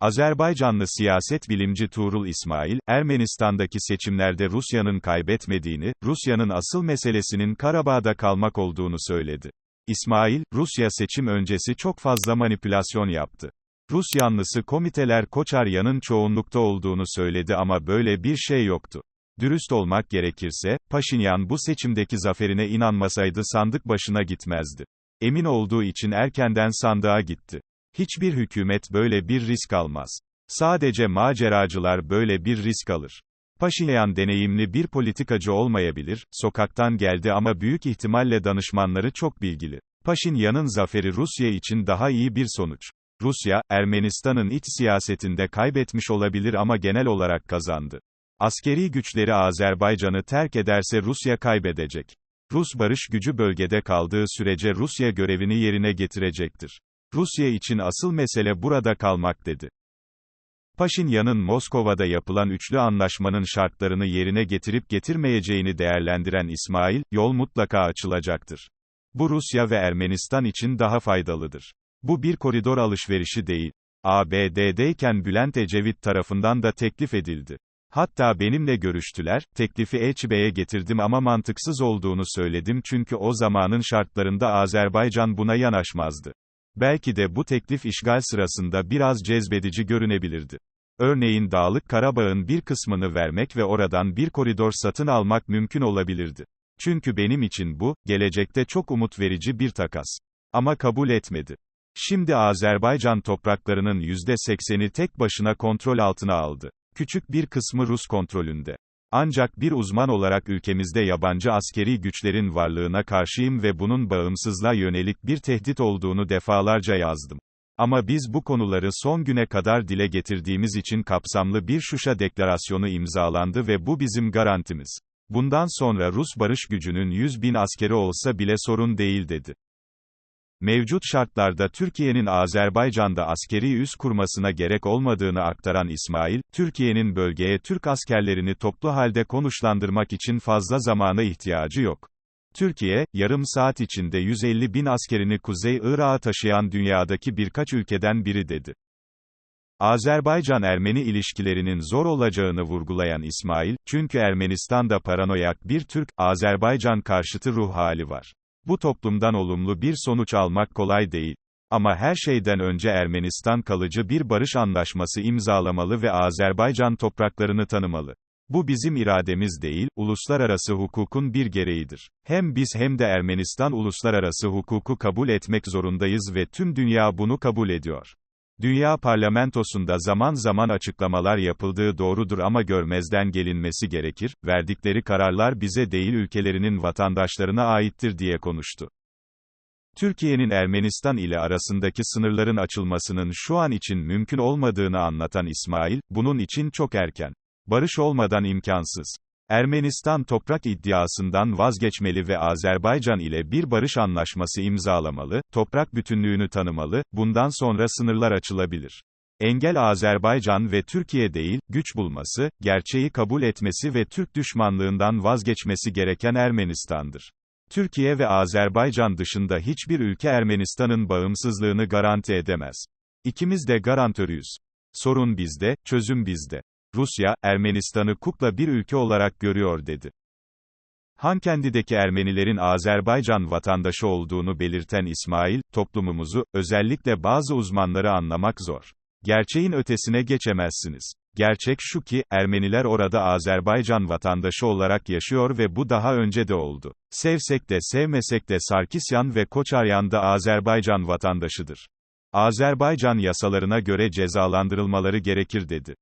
Azerbaycanlı siyaset bilimci Tuğrul İsmail, Ermenistan'daki seçimlerde Rusya'nın kaybetmediğini, Rusya'nın asıl meselesinin Karabağ'da kalmak olduğunu söyledi. İsmail, Rusya seçim öncesi çok fazla manipülasyon yaptı. Rus yanlısı komiteler Koçarya'nın çoğunlukta olduğunu söyledi ama böyle bir şey yoktu. Dürüst olmak gerekirse, Paşinyan bu seçimdeki zaferine inanmasaydı sandık başına gitmezdi. Emin olduğu için erkenden sandığa gitti. Hiçbir hükümet böyle bir risk almaz. Sadece maceracılar böyle bir risk alır. Paşinyan deneyimli bir politikacı olmayabilir, sokaktan geldi ama büyük ihtimalle danışmanları çok bilgili. Paşinyan'ın zaferi Rusya için daha iyi bir sonuç. Rusya, Ermenistan'ın iç siyasetinde kaybetmiş olabilir ama genel olarak kazandı. Askeri güçleri Azerbaycan'ı terk ederse Rusya kaybedecek. Rus barış gücü bölgede kaldığı sürece Rusya görevini yerine getirecektir. Rusya için asıl mesele burada kalmak dedi. Paşinyan'ın Moskova'da yapılan üçlü anlaşmanın şartlarını yerine getirip getirmeyeceğini değerlendiren İsmail, yol mutlaka açılacaktır. Bu Rusya ve Ermenistan için daha faydalıdır. Bu bir koridor alışverişi değil. ABD'deyken Bülent Ecevit tarafından da teklif edildi. Hatta benimle görüştüler, teklifi EÇB'ye getirdim ama mantıksız olduğunu söyledim çünkü o zamanın şartlarında Azerbaycan buna yanaşmazdı. Belki de bu teklif işgal sırasında biraz cezbedici görünebilirdi. Örneğin Dağlık Karabağ'ın bir kısmını vermek ve oradan bir koridor satın almak mümkün olabilirdi. Çünkü benim için bu, gelecekte çok umut verici bir takas. Ama kabul etmedi. Şimdi Azerbaycan topraklarının %80'i tek başına kontrol altına aldı. Küçük bir kısmı Rus kontrolünde. Ancak bir uzman olarak ülkemizde yabancı askeri güçlerin varlığına karşıyım ve bunun bağımsızlığa yönelik bir tehdit olduğunu defalarca yazdım. Ama biz bu konuları son güne kadar dile getirdiğimiz için kapsamlı bir Şuşa deklarasyonu imzalandı ve bu bizim garantimiz. Bundan sonra Rus barış gücünün 100 bin askeri olsa bile sorun değil dedi. Mevcut şartlarda Türkiye'nin Azerbaycan'da askeri üs kurmasına gerek olmadığını aktaran İsmail, Türkiye'nin bölgeye Türk askerlerini toplu halde konuşlandırmak için fazla zamana ihtiyacı yok. Türkiye, yarım saat içinde 150 bin askerini Kuzey Irak'a taşıyan dünyadaki birkaç ülkeden biri dedi. Azerbaycan-Ermeni ilişkilerinin zor olacağını vurgulayan İsmail, çünkü Ermenistan'da paranoyak bir Türk-Azerbaycan karşıtı ruh hali var. Bu toplumdan olumlu bir sonuç almak kolay değil. Ama her şeyden önce Ermenistan kalıcı bir barış anlaşması imzalamalı ve Azerbaycan topraklarını tanımalı. Bu bizim irademiz değil, uluslararası hukukun bir gereğidir. Hem biz hem de Ermenistan uluslararası hukuku kabul etmek zorundayız ve tüm dünya bunu kabul ediyor. Dünya parlamentosunda zaman zaman açıklamalar yapıldığı doğrudur ama görmezden gelinmesi gerekir, verdikleri kararlar bize değil ülkelerinin vatandaşlarına aittir diye konuştu. Türkiye'nin Ermenistan ile arasındaki sınırların açılmasının şu an için mümkün olmadığını anlatan İsmail, bunun için çok erken. Barış olmadan imkansız. Ermenistan toprak iddiasından vazgeçmeli ve Azerbaycan ile bir barış anlaşması imzalamalı, toprak bütünlüğünü tanımalı, bundan sonra sınırlar açılabilir. Engel Azerbaycan ve Türkiye değil, güç bulması, gerçeği kabul etmesi ve Türk düşmanlığından vazgeçmesi gereken Ermenistan'dır. Türkiye ve Azerbaycan dışında hiçbir ülke Ermenistan'ın bağımsızlığını garanti edemez. İkimiz de garantörüyüz. Sorun bizde, çözüm bizde. Rusya, Ermenistan'ı kukla bir ülke olarak görüyor dedi. Hankendi'deki Ermenilerin Azerbaycan vatandaşı olduğunu belirten İsmail, toplumumuzu, özellikle bazı uzmanları anlamak zor. Gerçeğin ötesine geçemezsiniz. Gerçek şu ki, Ermeniler orada Azerbaycan vatandaşı olarak yaşıyor ve bu daha önce de oldu. Sevsek de sevmesek de Sarkisyan ve Koçaryan da Azerbaycan vatandaşıdır. Azerbaycan yasalarına göre cezalandırılmaları gerekir dedi.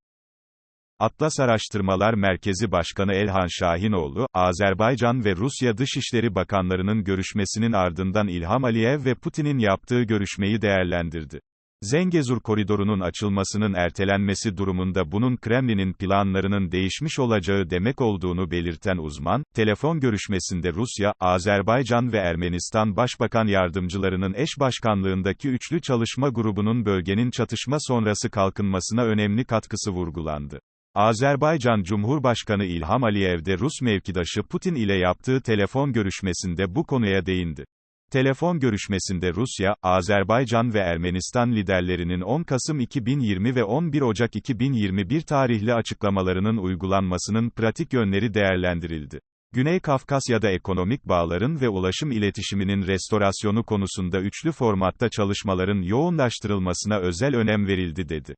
Atlas Araştırmalar Merkezi Başkanı Elhan Şahinoğlu, Azerbaycan ve Rusya Dışişleri Bakanlarının görüşmesinin ardından İlham Aliyev ve Putin'in yaptığı görüşmeyi değerlendirdi. Zengezur koridorunun açılmasının ertelenmesi durumunda bunun Kremlin'in planlarının değişmiş olacağı demek olduğunu belirten uzman, telefon görüşmesinde Rusya, Azerbaycan ve Ermenistan başbakan yardımcılarının eş başkanlığındaki üçlü çalışma grubunun bölgenin çatışma sonrası kalkınmasına önemli katkısı vurgulandı. Azerbaycan Cumhurbaşkanı İlham Aliyev de Rus mevkidaşı Putin ile yaptığı telefon görüşmesinde bu konuya değindi. Telefon görüşmesinde Rusya, Azerbaycan ve Ermenistan liderlerinin 10 Kasım 2020 ve 11 Ocak 2021 tarihli açıklamalarının uygulanmasının pratik yönleri değerlendirildi. Güney Kafkasya'da ekonomik bağların ve ulaşım iletişiminin restorasyonu konusunda üçlü formatta çalışmaların yoğunlaştırılmasına özel önem verildi dedi.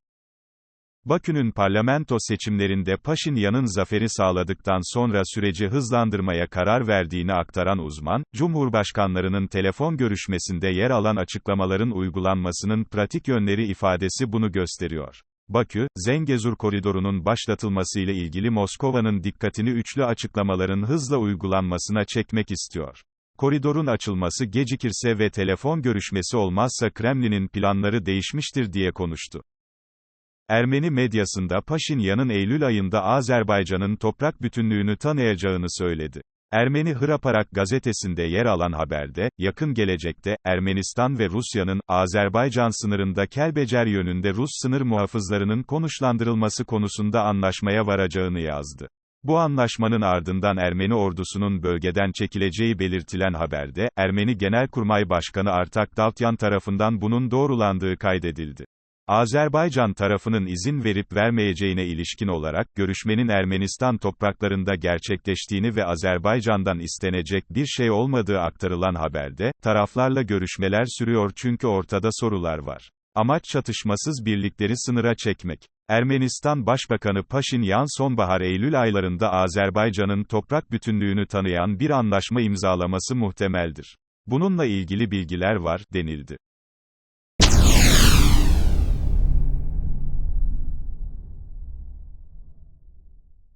Bakü'nün parlamento seçimlerinde Paşinyan'ın zaferi sağladıktan sonra süreci hızlandırmaya karar verdiğini aktaran uzman, Cumhurbaşkanlarının telefon görüşmesinde yer alan açıklamaların uygulanmasının pratik yönleri ifadesi bunu gösteriyor. Bakü, Zengezur koridorunun başlatılmasıyla ilgili Moskova'nın dikkatini üçlü açıklamaların hızla uygulanmasına çekmek istiyor. Koridorun açılması gecikirse ve telefon görüşmesi olmazsa Kremlin'in planları değişmiştir diye konuştu. Ermeni medyasında Paşinyan'ın Eylül ayında Azerbaycan'ın toprak bütünlüğünü tanıyacağını söyledi. Ermeni Hraparak gazetesinde yer alan haberde, yakın gelecekte, Ermenistan ve Rusya'nın, Azerbaycan sınırında Kelbecer yönünde Rus sınır muhafızlarının konuşlandırılması konusunda anlaşmaya varacağını yazdı. Bu anlaşmanın ardından Ermeni ordusunun bölgeden çekileceği belirtilen haberde, Ermeni Genelkurmay Başkanı Artak Davtyan tarafından bunun doğrulandığı kaydedildi. Azerbaycan tarafının izin verip vermeyeceğine ilişkin olarak, görüşmenin Ermenistan topraklarında gerçekleştiğini ve Azerbaycan'dan istenecek bir şey olmadığı aktarılan haberde, taraflarla görüşmeler sürüyor çünkü ortada sorular var. Amaç çatışmasız birlikleri sınıra çekmek. Ermenistan Başbakanı Paşinyan sonbahar-Eylül aylarında Azerbaycan'ın toprak bütünlüğünü tanıyan bir anlaşma imzalaması muhtemeldir. Bununla ilgili bilgiler var, denildi.